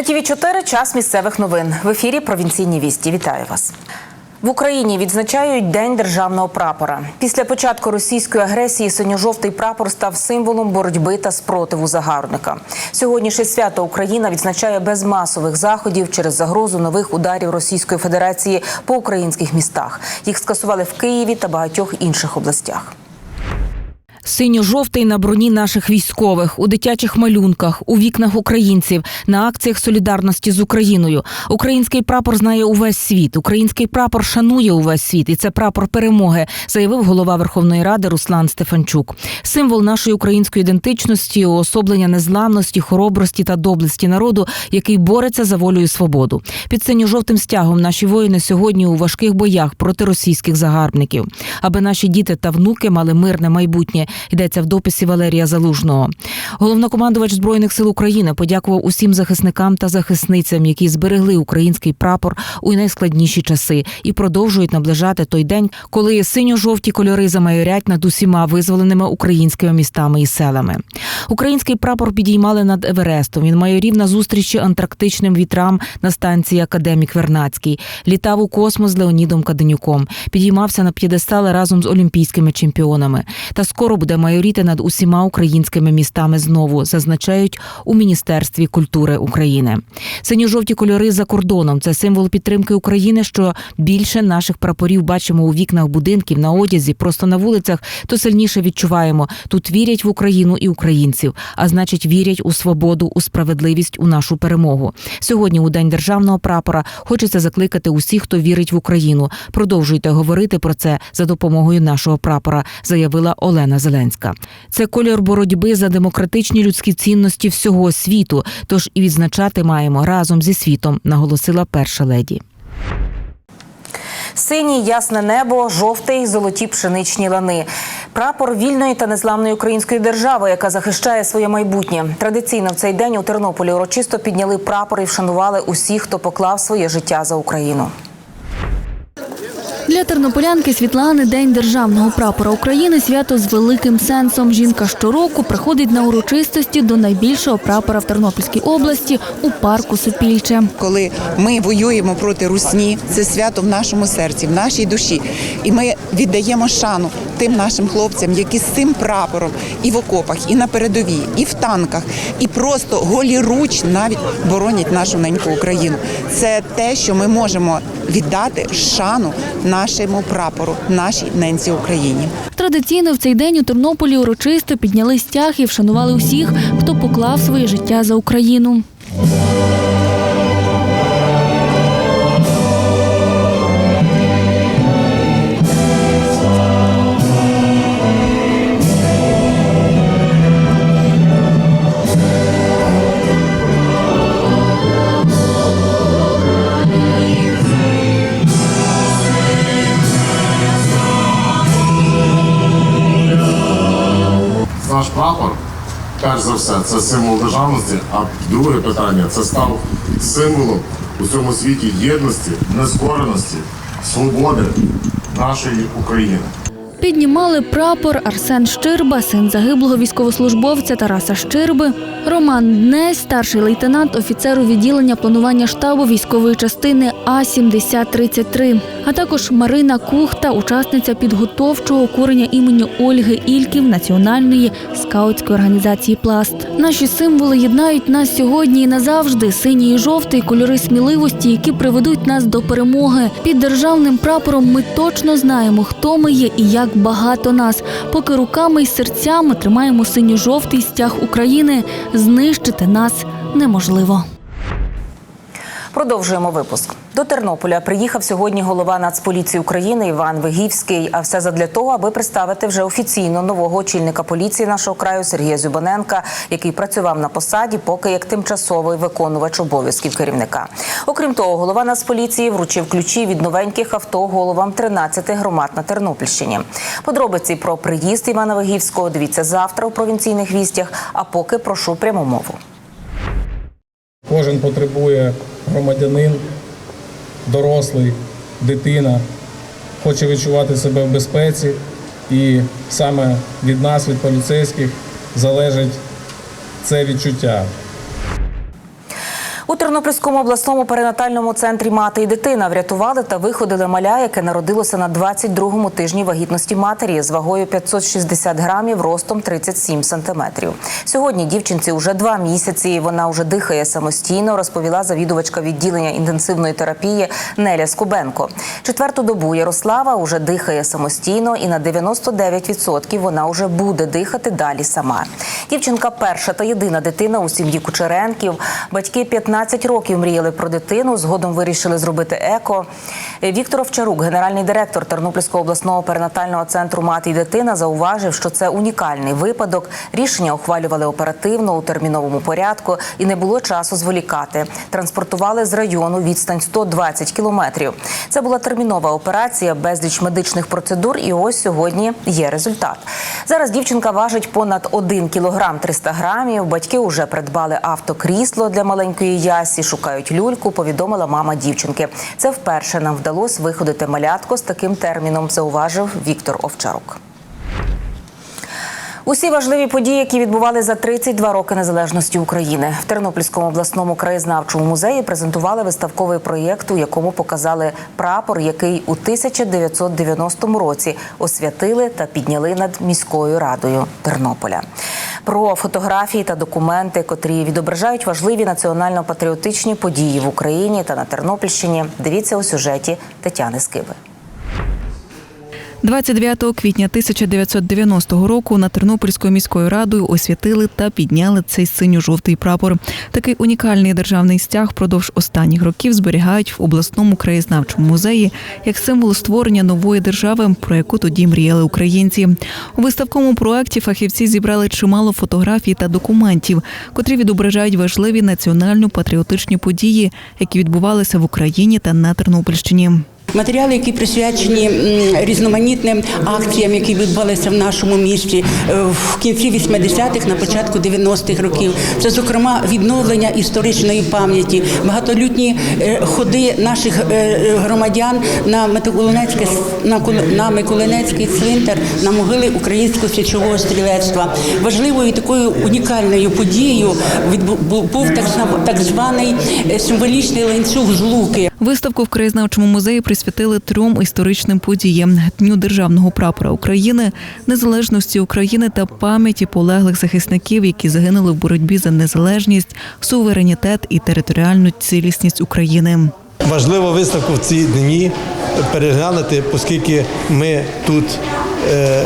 На ТІВІ 4 час місцевих новин. В ефірі провінційні вісті. Вітаю вас. В Україні відзначають День державного прапора. Після початку російської агресії синьо-жовтий прапор став символом боротьби та спротиву загарбника. Сьогоднішнє свято Україна відзначає без масових заходів через загрозу нових ударів Російської Федерації по українських містах. Їх скасували в Києві та багатьох інших областях. Синьо-жовтий на броні наших військових, у дитячих малюнках, у вікнах українців, на акціях солідарності з Україною. Український прапор знає увесь світ. Український прапор шанує увесь світ, і це прапор перемоги, заявив голова Верховної Ради Руслан Стефанчук. Символ нашої української ідентичності, уособлення незламності, хоробрості та доблесті народу, який бореться за волю і свободу. Під синьо-жовтим стягом наші воїни сьогодні у важких боях проти російських загарбників, аби наші діти та внуки мали мирне майбутнє. Йдеться в дописі Валерія Залужного. Головнокомандувач збройних сил України подякував усім захисникам та захисницям, які зберегли український прапор у найскладніші часи і продовжують наближати той день, коли синьо-жовті кольори замайорять над усіма визволеними українськими містами і селами. Український прапор підіймали над Еверестом. Він майорів на зустрічі антарктичним вітрам на станції Академік Вернацький. Літав у космос з Леонідом Каденюком. Підіймався на п'єдестали разом з олімпійськими чемпіонами. Та скоро буде майоріти над усіма українськими містами знову, зазначають у Міністерстві культури України. Синьо-жовті кольори за кордоном це символ підтримки України. Що більше наших прапорів бачимо у вікнах будинків, на одязі, просто на вулицях, то сильніше відчуваємо. Тут вірять в Україну і українців, а значить, вірять у свободу, у справедливість, у нашу перемогу. Сьогодні, у день державного прапора, хочеться закликати усіх, хто вірить в Україну. Продовжуйте говорити про це за допомогою нашого прапора, заявила Олена Зеленська. Це колір боротьби за демократичні людські цінності всього світу. Тож і відзначати маємо разом зі світом, наголосила перша леді. Синій ясне небо, жовтий, золоті пшеничні лани. Прапор вільної та незламної української держави, яка захищає своє майбутнє. Традиційно в цей день у Тернополі урочисто підняли прапор і вшанували усіх, хто поклав своє життя за Україну. Для тернополянки Світлани День державного прапора України свято з великим сенсом. Жінка щороку приходить на урочистості до найбільшого прапора в Тернопільській області у парку Сопільче. коли ми воюємо проти русні, це свято в нашому серці, в нашій душі. І ми віддаємо шану тим нашим хлопцям, які з цим прапором і в окопах, і на передовій, і в танках, і просто голіруч навіть боронять нашу неньку Україну. Це те, що ми можемо віддати шану нашому прапору, нашій ненці Україні. Традиційно в цей день у Тернополі урочисто підняли стяг і вшанували усіх, хто поклав своє життя за Україну. Наш прапор, перш за все, це символ державності, а друге питання це став символом у цьому світі єдності, нескореності, свободи нашої України. Піднімали прапор Арсен Щирба, син загиблого військовослужбовця Тараса Щирби, Роман Днесь, старший лейтенант офіцеру відділення планування штабу військової частини А-7033, а також Марина Кухта, учасниця підготовчого курення імені Ольги Ільків Національної скаутської організації Пласт. Наші символи єднають нас сьогодні і назавжди. Синій і жовтий кольори сміливості, які приведуть нас до перемоги. Під державним прапором ми точно знаємо, хто ми є і як багато нас. Поки руками і серцями тримаємо синьо-жовтий стяг України, знищити нас неможливо. Продовжуємо випуск. До Тернополя приїхав сьогодні голова Нацполіції України Іван Вигівський. А все задля того, аби представити вже офіційно нового очільника поліції нашого краю Сергія Зюбаненка, який працював на посаді, поки як тимчасовий виконувач обов'язків керівника. Окрім того, голова Нацполіції вручив ключі від новеньких авто головам 13 громад на Тернопільщині. Подробиці про приїзд Івана Вигівського дивіться завтра у провінційних вістях. А поки прошу пряму мову. Кожен потребує громадянин, дорослий, дитина, хоче відчувати себе в безпеці, і саме від нас, від поліцейських, залежить це відчуття. У Тернопільському обласному перинатальному центрі мати і дитина врятували та виходили маля, яке народилося на 22-му тижні вагітності матері з вагою 560 грамів, ростом 37 сантиметрів. Сьогодні дівчинці вже два місяці. Вона вже дихає самостійно, розповіла завідувачка відділення інтенсивної терапії Неля Скубенко. Четверту добу Ярослава уже дихає самостійно, і на 99% вона вже буде дихати далі сама. Дівчинка перша та єдина дитина у сім'ї Кучеренків. Батьки 15 років мріяли про дитину. Згодом вирішили зробити еко. Віктор Овчарук, генеральний директор Тернопільського обласного перинатального центру Мати і дитина, зауважив, що це унікальний випадок. Рішення ухвалювали оперативно у терміновому порядку і не було часу зволікати. Транспортували з району відстань 120 кілометрів. Це була термінова операція, безліч медичних процедур. І ось сьогодні є результат. Зараз дівчинка важить понад 1 кілограм 300 грамів. Батьки вже придбали автокрісло для маленької ясі, шукають люльку. Повідомила мама дівчинки. Це вперше нам вдалося виходити малятко з таким терміном. Зауважив Віктор Овчарук. Усі важливі події, які відбували за 32 роки незалежності України, в Тернопільському обласному краєзнавчому музеї презентували виставковий проєкт, у якому показали прапор, який у 1990 році освятили та підняли над міською радою Тернополя. Про фотографії та документи, котрі відображають важливі національно-патріотичні події в Україні та на Тернопільщині. Дивіться у сюжеті Тетяни Скиби. 29 квітня 1990 року на Тернопільською міською радою освятили та підняли цей синьо-жовтий прапор. Такий унікальний державний стяг впродовж останніх років зберігають в обласному краєзнавчому музеї як символ створення нової держави, про яку тоді мріяли українці. У виставковому проекті фахівці зібрали чимало фотографій та документів, котрі відображають важливі національно-патріотичні події, які відбувалися в Україні та на Тернопільщині. Матеріали, які присвячені різноманітним акціям, які відбувалися в нашому місті е, в кінці 80-х, на початку 90-х років. Це, зокрема, відновлення історичної пам'яті, багатолюдні е, ходи наших е, громадян на на Миколинецький цвинтар, на могили українського січового стрілецтва. Важливою такою унікальною подією був так званий символічний ланцюг з луки. Виставку в краєзнавчому музеї присвятили трьом історичним подіям: Дню державного прапора України, незалежності України та пам'яті полеглих захисників, які загинули в боротьбі за незалежність, суверенітет і територіальну цілісність України. Важливо виставку в ці дні переглянути, оскільки ми тут е,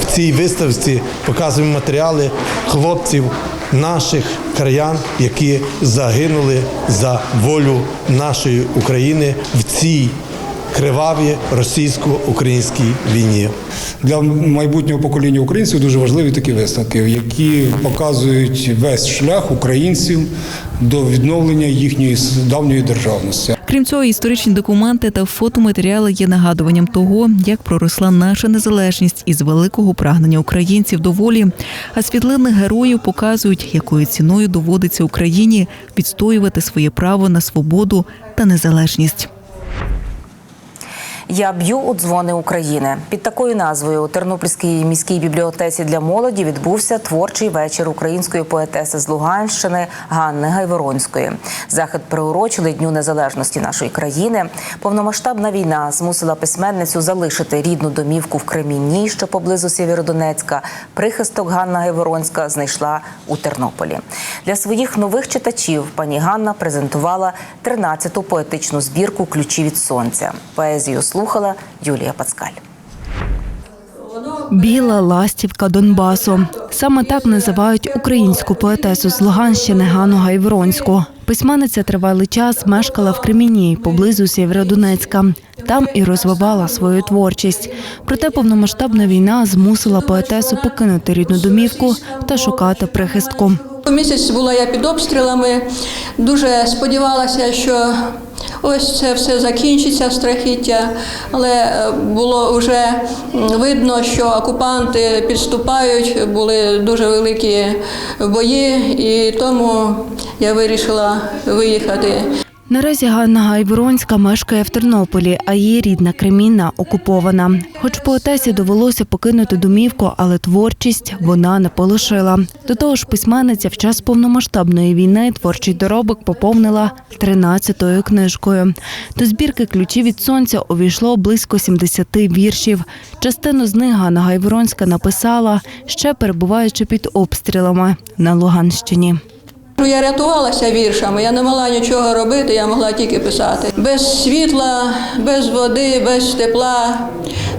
в цій виставці показуємо матеріали хлопців наших краян, які загинули за волю нашої України в цій кривавій російсько-українській війні. Для майбутнього покоління українців дуже важливі такі виставки, які показують весь шлях українців до відновлення їхньої давньої державності. Крім цього, історичні документи та фотоматеріали є нагадуванням того, як проросла наша незалежність із великого прагнення українців до волі. А світлини героїв показують, якою ціною доводиться Україні відстоювати своє право на свободу та незалежність. Я б'ю у дзвони України. Під такою назвою у Тернопільській міській бібліотеці для молоді відбувся творчий вечір української поетеси з Луганщини Ганни Гайворонської. Захід приурочили Дню незалежності нашої країни. Повномасштабна війна змусила письменницю залишити рідну домівку в Кремінні, що поблизу Сєвєродонецька. Прихисток Ганна Гайворонська знайшла у Тернополі. Для своїх нових читачів пані Ганна презентувала 13-ту поетичну збірку Ключі від сонця. Поезію слухала Юлія Пацкаль. Біла ластівка Донбасу. Саме так називають українську поетесу з Луганщини Ганну Гайворонську. Письменниця тривалий час мешкала в Креміні поблизу Сєвєродонецька. Там і розвивала свою творчість. Проте повномасштабна війна змусила поетесу покинути рідну домівку та шукати прихистку. Місяць була я під обстрілами. Дуже сподівалася, що ось це все закінчиться страхіття, але е, було вже видно, що окупанти підступають, були дуже великі бої, і тому я вирішила виїхати. Наразі Ганна Гайворонська мешкає в Тернополі, а її рідна Кремінна окупована. Хоч поетесі довелося покинути домівку, але творчість вона не полишила. До того ж, письменниця в час повномасштабної війни творчий доробок поповнила 13-ю книжкою. До збірки ключі від сонця увійшло близько 70 віршів. Частину з них Ганна Гайворонська написала, ще перебуваючи під обстрілами на Луганщині. Я рятувалася віршами, я не могла нічого робити, я могла тільки писати. Без світла, без води, без тепла,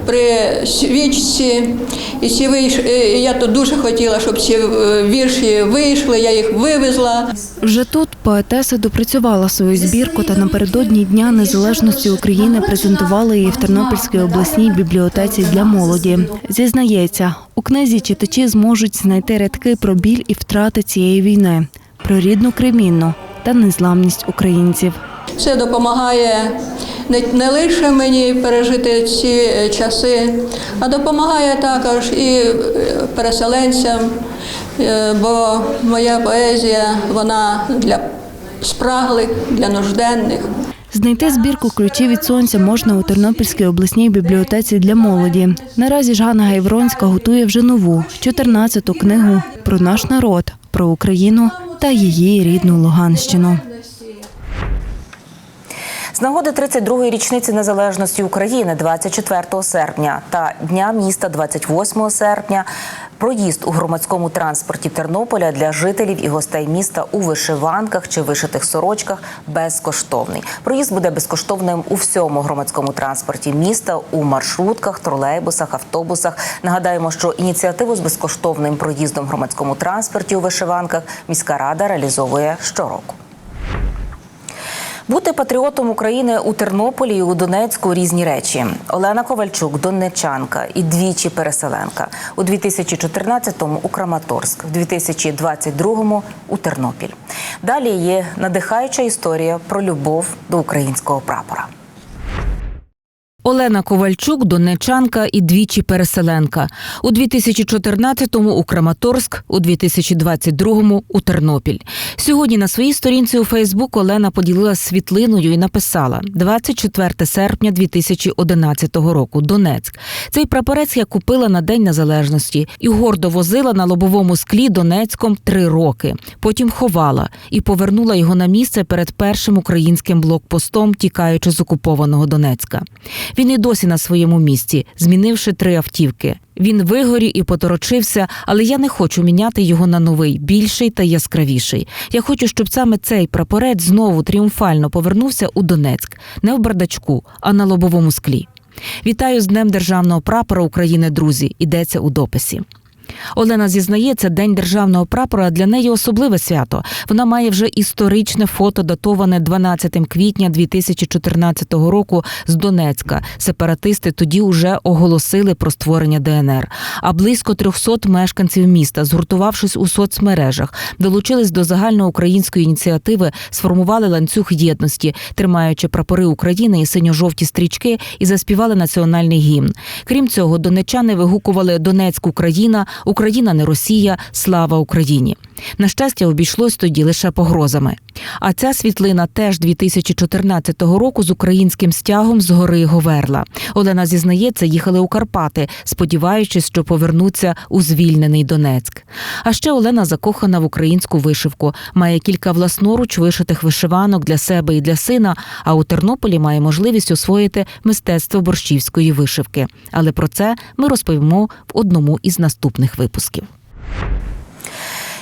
при свічці. І ці вийш... і я тут дуже хотіла, щоб ці е, вірші вийшли, я їх вивезла. Вже тут поетеса допрацювала свою збірку та напередодні Дня Незалежності України презентувала її в Тернопільській обласній бібліотеці для молоді. Зізнається, у книзі читачі зможуть знайти рядки про біль і втрати цієї війни, про рідну Кремінну та незламність українців. Це допомагає не, лише мені пережити ці е, часи, а допомагає також і е, переселенцям, е, бо моя поезія вона для спраглих, для нужденних. Знайти збірку ключі від сонця можна у Тернопільській обласній бібліотеці для молоді. Наразі ж Ганна Гайвронська готує вже нову 14-ту книгу про наш народ, про Україну та її рідну Луганщину. З нагоди 32-ї річниці незалежності України 24 серпня та Дня міста 28 серпня проїзд у громадському транспорті Тернополя для жителів і гостей міста у вишиванках чи вишитих сорочках безкоштовний. Проїзд буде безкоштовним у всьому громадському транспорті міста у маршрутках, тролейбусах, автобусах. Нагадаємо, що ініціативу з безкоштовним проїздом в громадському транспорті у вишиванках міська рада реалізовує щороку. Бути патріотом України у Тернополі і у Донецьку різні речі. Олена Ковальчук, донечанка і двічі переселенка. У 2014-му у Краматорськ, в 2022-му у Тернопіль. Далі є надихаюча історія про любов до українського прапора. Олена Ковальчук, донечанка і двічі переселенка. У 2014-му у Краматорськ, у 2022-му у Тернопіль. Сьогодні на своїй сторінці у Фейсбук Олена поділилася світлиною і написала 24 серпня 2011 року. Донецьк. Цей прапорець я купила на День Незалежності і гордо возила на лобовому склі Донецьком три роки. Потім ховала і повернула його на місце перед першим українським блокпостом, тікаючи з окупованого Донецька. Він і досі на своєму місці, змінивши три автівки. Він вигорів і поторочився, але я не хочу міняти його на новий, більший та яскравіший. Я хочу, щоб саме цей прапорець знову тріумфально повернувся у Донецьк, не в бардачку, а на лобовому склі. Вітаю з Днем державного прапора України, друзі. Йдеться у дописі. Олена зізнається, День державного прапора для неї особливе свято. Вона має вже історичне фото, датоване 12 квітня 2014 року з Донецька. Сепаратисти тоді уже оголосили про створення ДНР. А близько 300 мешканців міста, згуртувавшись у соцмережах, долучились до загальноукраїнської ініціативи, сформували ланцюг єдності, тримаючи прапори України і синьо-жовті стрічки, і заспівали національний гімн. Крім цього, донечани вигукували Донецьк Україна, Україна не Росія, слава Україні. На щастя, обійшлось тоді лише погрозами. А ця світлина теж 2014 року з українським стягом з гори Говерла. Олена зізнається, їхали у Карпати, сподіваючись, що повернуться у звільнений Донецьк. А ще Олена закохана в українську вишивку, має кілька власноруч вишитих вишиванок для себе і для сина. А у Тернополі має можливість освоїти мистецтво борщівської вишивки. Але про це ми розповімо в одному із наступних випусків.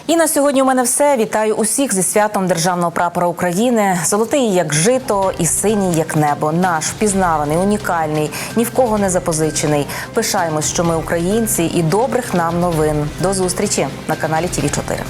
І на сьогодні у мене все. Вітаю усіх зі святом державного прапора України. Золотий як жито і синій як небо. Наш впізнаваний, унікальний, ні в кого не запозичений. Пишаємось, що ми українці, і добрих нам новин. До зустрічі на каналі ТІВІ 4